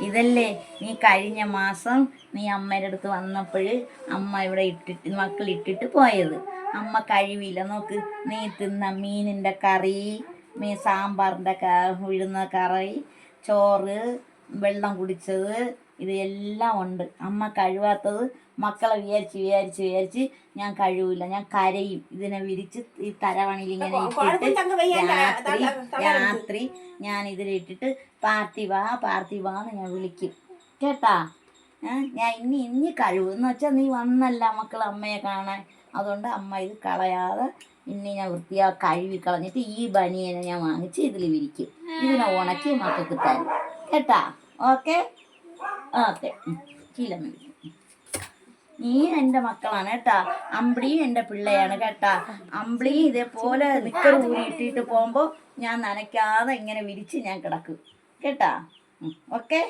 ഇതല്ലേ നീ കഴിഞ്ഞ മാസം നീ അമ്മയുടെ അടുത്ത് വന്നപ്പോൾ അമ്മ ഇവിടെ ഇട്ടിട്ട് മക്കൾ ഇട്ടിട്ട് പോയത്. അമ്മ കഴിവില്ല. നോക്ക് നീ തിന്ന മീനിന്റെ കറി മീൻ സാമ്പാറിന്റെ ഉഴുന്ന കറി ചോറ് വെള്ളം കുടിച്ചത് ഇത് എല്ലാം ഉണ്ട്. അമ്മ കഴിവാത്തത് മക്കളെ വിചാരിച്ച് വിചാരിച്ച് വിചാരിച്ച് ഞാൻ കഴിവില്ല. ഞാൻ കരയും. ഇതിനെ വിരിച്ച് ഈ തലവണിയിൽ ഇങ്ങനെ ഇട്ടിട്ട് രാത്രി രാത്രി ഞാൻ ഇതിലിട്ടിട്ട് പാർത്തി വാ പാർത്തി വാ എന്ന് ഞാൻ വിളിക്കും. കേട്ടാ? ഞാൻ ഇനി ഇനി കഴിവ്. എന്ന് വെച്ചാൽ നീ വന്നല്ല മക്കൾ അമ്മയെ കാണാൻ. അതുകൊണ്ട് അമ്മ ഇത് കളയാതെ ഇനി ഞാൻ വൃത്തിയാ കഴുകി കളഞ്ഞിട്ട് ഈ ബനിയനെ ഞാൻ വാങ്ങിച്ച് ഇതിൽ വിരിക്കും. ഇതിനെ ഉണക്കി മക്കൾക്ക് തരും. കേട്ടാ? ഓക്കെ? ശീലം വിളിക്കും നീ എന്റെ മക്കളാണ് കേട്ടാ. അമ്പിളിയും എന്റെ പിള്ളയാണ് കേട്ടാ. അമ്പിളിയും ഇതേപോലെ നിക്കർ ഊരിയിട്ടിട്ട് പോകുമ്പോൾ ഞാൻ നനയ്ക്കാതെ ഇങ്ങനെ വിരിച്ച് ഞാൻ കിടക്കും. കേട്ടാ? ഓക്കെ?